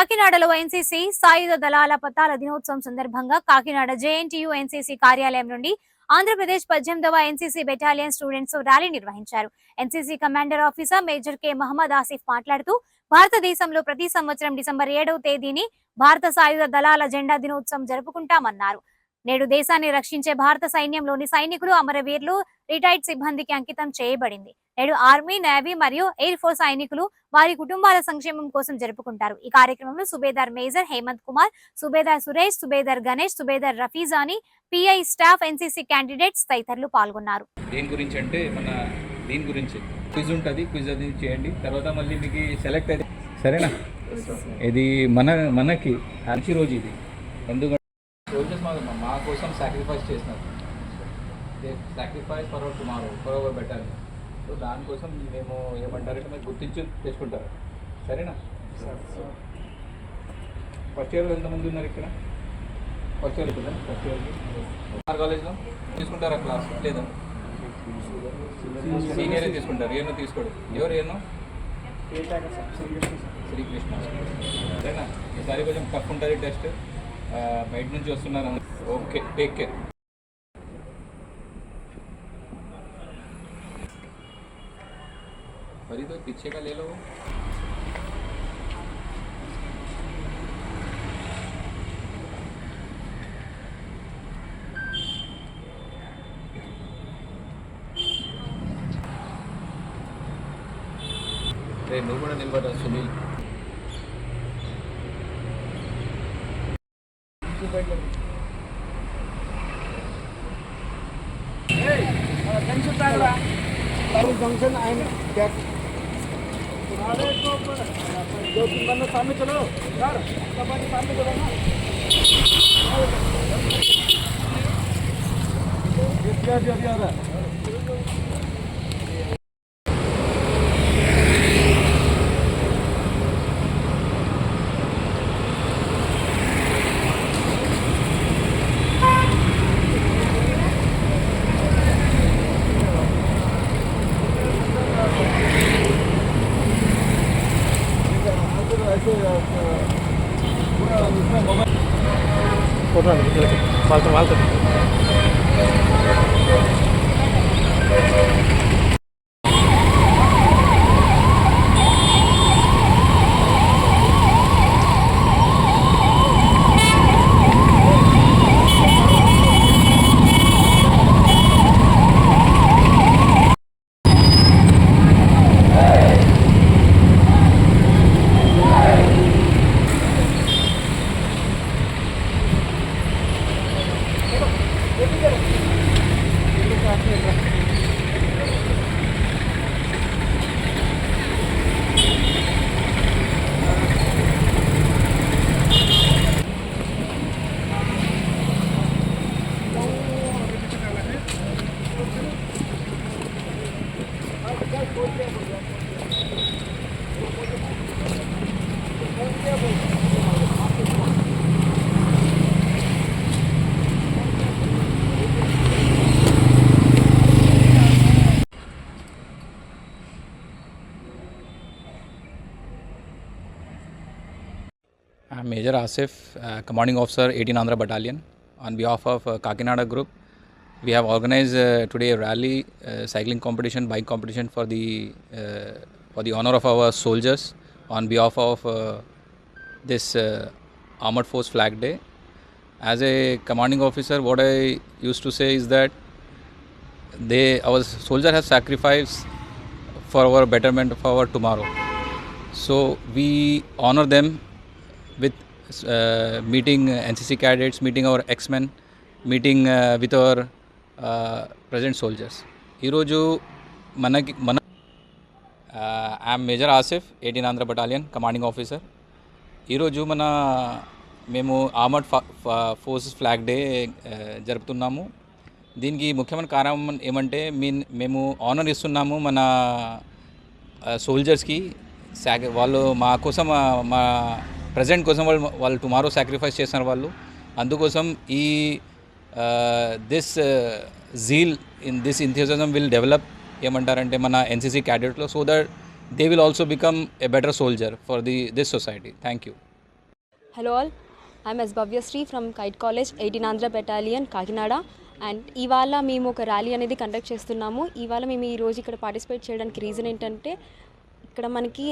కాకినాడలో ఎన్సీసీ సాయుధ దళాల పతాల దినోత్సవం సందర్భంగా కాకినాడ జేఎన్టీయు ఎన్సీసీ కార్యాలయం నుండి ఆంధ్రప్రదేశ్ పద్దెనిమిదవ ఎన్సీసీ బెటాలియన్ స్టూడెంట్స్ ర్యాలీ నిర్వహించారు. NCC commander officer major K Mohammed Asif మాట్లాడుతూ భారతదేశంలో ప్రతి సంవత్సరం డిసెంబర్ ఏడవ తేదీని భారత సాయుధ దళాల జెండా దినోత్సవం జరుపుకుంటామన్నారు. నేడు దేశాన్ని రక్షించే భారత సైన్యంలోని సైనికులు అమరవీరులు రిటైర్డ్ సిబ్బందికి అంకితం చేయబడింది. నేడు ఆర్మీ నేవీ మరియు ఎయిర్ ఫోర్స్ సైనికులు వారి కుటుంబాల సంక్షేమం కోసం జరుపుకుంటారు. ఈ కార్యక్రమంలో subedar major Hemant Kumar subedar Suresh subedar Ganesh subedar Rafijani P I staff NCC candidates తదితరులు పాల్గొన్నారు. దేని గురించి అంటే మన దీని గురించి క్విజ్ ఉంటుంది క్విజ్ అది చేయండి. తర్వాత మళ్ళీ మీకు సెలెక్ట్ అయితే సరేనా? ఇది మన మనకి మంచి రోజు ఇది. ఎందుకంటే సోల్జర్స్ మా మా కోసం సాక్రిఫైస్ చేసినారు. Sacrifice for our tomorrow for our better so దానికోసం మేము ఏమంటారంటే మీరు గుర్తించి తెచ్చుకుంటారు సరేనా? ఫస్ట్ ఇయర్ ఎంతమంది ఉన్నారు ఇక్కడ? ఫస్ట్ ఇయర్ ఇప్పుడు ఫస్ట్ ఇయర్ కాలేజ్లో తీసుకుంటారా క్లాస్ లేదా? సీనియర్ తీసుకుంటారు. ఏమో తీసుకోడు. ఎవరు ఏమో? శ్రీకృష్ణ. సరేనా? ఈసారి కొంచెం టఫ్ ఉంటుంది టెస్ట్ బయట నుంచి వస్తున్నారు ఓకే టేక్ కేర్ మరి तो पीछे का ले लो రే నువ్వు కూడా నిలబడ్డా సునీల్ जंक्शन एंड बैक दो तीन बंदे सामने चलो। यार सामने चलो ना। अभी अभी आ रहा వాళ్ళతో వాళ్ళతో I'm Major Asif, uh, Commanding Officer, 18 Andhra Battalion. On behalf of uh, Kakinada Group, we have organized uh, today a rally, uh, cycling competition, bike competition for the uh, for the honor of our soldiers. On behalf of uh, this uh, Armored Force Flag Day, as a commanding officer, what I used to say is that they our soldier has sacrificed for our betterment of our tomorrow. So we honor them with uh, meeting uh, NCC cadets, meeting our X-men, meeting uh, with our uh, present soldiers. ఈరోజు మనకి మన I'm major Asif eighteen Andhra battalion commanding officer ఈరోజు మన మేము armed forces flag day జరుపుతున్నాము దీనికి ముఖ్యమైన కారణం ఏమంటే మీన్ మేము ఆనర్ ఇస్తున్నాము మన సోల్జర్స్కి సాక్ వాళ్ళు మా కోసం ఆ, మా ప్రజెంట్ కోసం వాళ్ళు వాళ్ళు టుమారో సాక్రిఫైస్ చేసిన వాళ్ళు. అందుకోసం ఈ this zeal in this enthusiasm will develop ఏమంటారంటే మన NCC క్యాడెట్లో so that they will also become a better soldier for the this society thank you hello all I'm S Bhavyasri from Kite college eighteen Andhra battalion Kakinada and ఇవాళ మేము ఒక rally అనేది conduct చేస్తున్నాము. ఇవాళ మేము ఈ రోజు ఇక్కడ పార్టిసిపేట్ చేయడానికి రీజన్ ఏంటంటే ఇక్కడ మనకి